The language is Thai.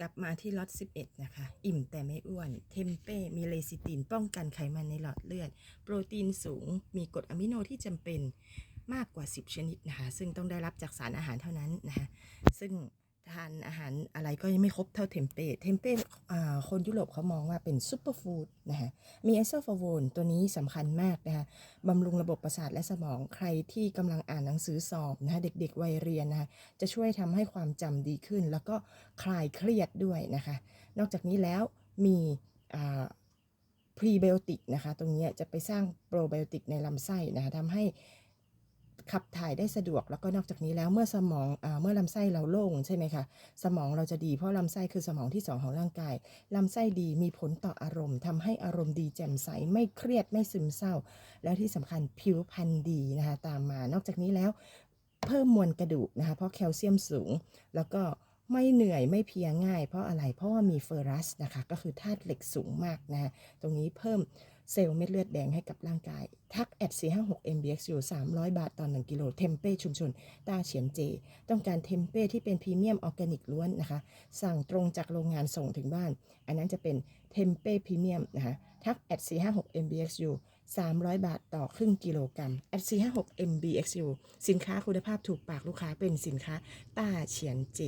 กลับมาที่ล็อต11 นะคะ อิ่มแต่ไม่อ้วน เทมเป้ มีเลซิตินป้องกันไขมันในหลอดเลือด โปรตีนสูง มีกรดอะมิโนที่จำเป็นมากกว่า 10 ชนิดนะคะ ซึ่งต้องได้รับจากสารอาหารเท่านั้นนะคะ ซึ่ง ทานอาหารอะไรก็ยังไม่ครบเท่าเทมเป้ เทมเป้อ่าคนยุโรปเขามองว่าเป็นซูเปอร์ฟู้ดนะคะมีไอโซฟาโวนตัวนี้สำคัญมากนะคะบำรุงระบบประสาทและสมองใครที่กำลังอ่านหนังสือสอบนะคะเด็กๆวัยเรียนนะคะจะช่วยทำให้ความจำดีขึ้น แล้วก็คลายเครียดด้วยนะคะ นอกจากนี้แล้วมีพรีไบโอติกนะคะ ตรงนี้จะไปสร้างโปรไบโอติกในลำไส้นะคะทำให้ ขับถ่ายได้สะดวกแล้วก็นอกจากนี้แล้วเมื่อสมองอเมื่อลำไส้เราโล่งใช่ไหมคะสมองเราจะดีเพราะลำไส้คือสมองที่สองของร่างกายลำไส้ดีมีผลต่ออารมณ์ทำให้อารมณ์ดีแจ่มใสไม่เครียดไม่ซึมเศร้า แล้วที่สำคัญผิวพรรณดีนะคะตามมานอกจากนี้แล้วเพิ่มมวลกระดูกนะคะเพราะแคลเซียมสูง แล้วก็ไม่เหนื่อยไม่เพียง่าย เพราะอะไรเพราะว่ามีเฟอรัสนะคะก็คือธาตุเหล็กสูงมากนะะตรงนี้เพิ่มเซลล์เม็ดเลือดแดงให้กับร่างกาย ทัก แอด456 MBXU 300 บาทต่อ 1 กิโล เทมเป้ชุมชนต้าเฉียนเจ ต้องการเทมเป้ที่เป็นพรีเมียมออร์แกนิกล้วนนะคะ สั่งตรงจากโรงงานส่งถึงบ้าน อันนั้นจะเป็นเทมเป้พรีเมียมนะคะ ทักแอด456 MBXU 300 บาทต่อครึ่งกิโลกรัมแอด456 MBXU สินค้าคุณภาพถูกปากลูกค้าเป็นสินค้าต้าเฉียนเจ